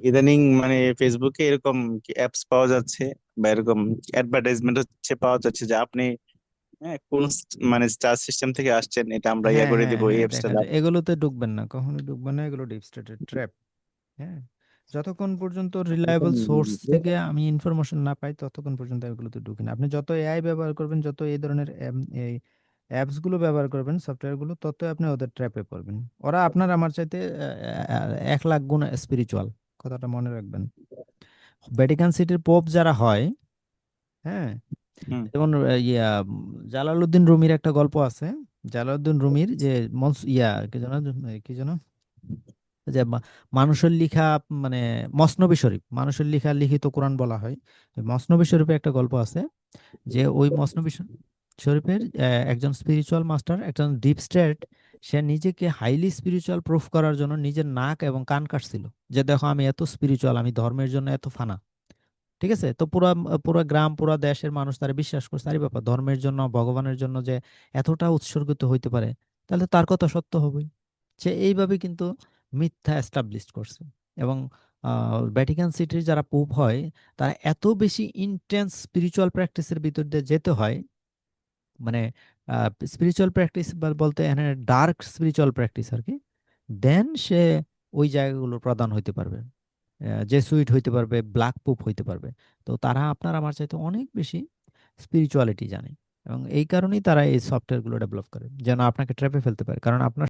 ইদানিং মানে ফেসবুকে এরকম অ্যাপস পাওয়া যাচ্ছে বা এরকম অ্যাডভার্টাইজমেন্ট হচ্ছে পাওয়া যাচ্ছে যে আপনি হ্যাঁ কোন মানে স্টার সিস্টেম থেকে আসছেন এটা আমরা ইয়া হ্যাঁ করে হ্যাঁ দিব এই অ্যাপসটা এগুলোতে ঢুকবেন না কখনো ঢুকবেন না এগুলো ডিপ স্টেটের ট্র্যাপ হ্যাঁ। যতক্ষণ পর্যন্ত রিলায়েবল সোর্স থেকে আমি ইনফরমেশন না পাই ততক্ষণ পর্যন্ত এগুলোতে ঢুকি না। আপনি যত এআই ব্যবহার করবেন যত এই ধরনের এই অ্যাপসগুলো ব্যবহার করবেন সফটওয়্যারগুলো তত আপনি ওদের ট্র্যাপে পড়বেন। ওরা আপনার আমার চাইতে আহ, আহ, এক লাখ গুণ স্পিরিচুয়াল কথাটা মনে রাখবেন। ভ্যাটিকান সিটির পোপ যারা হয় হ্যাঁ? যেমন ইয়া জালালউদ্দিন রুমির একটা গল্প আছে। জালালউদ্দিন রুমির যে ইয়া কি যেন কি যেন? যে মানুষের লিখা মানে মসনবী শরীফ মানুষের লিখা লিখিত কোরআন বলা হয়। মসনবী শরীফে একটা গল্প আছে যে ওই মসনবী শরীফের একজন স্পিরিচুয়াল মাস্টার একজন ডিপ স্টেট সে নিজেকে হাইলি স্পিরিচুয়াল প্রুফ করার জন্য নিজের নাক এবং কান কাটছিল যে দেখো আমি এত স্পিরিচুয়াল আমি ধর্মের জন্য এত ফানা। ঠিক আছে? তো পুরা, পুরো গ্রাম, পুরো দেশের মানুষ তারা বিশ্বাস করছে, আরে বাবা, ধর্মের জন্য, ভগবানের জন্য যে এতটা উৎসর্গিত হইতে পারে, তাহলে তার কথা সত্য হবেই। সে এইভাবে কিন্তু মিথ্যা এস্টাবলিশ করছে এবং ভ্যাটিকান সিটির যারা পোপ হয়, তারা এত বেশি ইন্টেন্স স্পিরিচুয়াল প্র্যাকটিসের ভিতর দিয়ে যেতে হয় মানে স্পিরিচুয়াল প্র্যাকটিস বলতে এখানে ডার্ক স্পিরিচুয়াল প্র্যাকটিস আর কি দেন সে ওই জায়গাগুলো প্রদান হইতে পারবে। যে সুইট হইতে পারবে ব্ল্যাক পুপ হইতে পারবে। তো তারা আপনার আমার চাইতে অনেক বেশি স্পিরিচুয়ালিটি জানে। এবং এই কারণেই তারা এই সফটওয়্যারগুলো ডেভেলপ করে। যেন আপনাকে ট্র্যাপে ফেলতে পারে। কারণ আপনার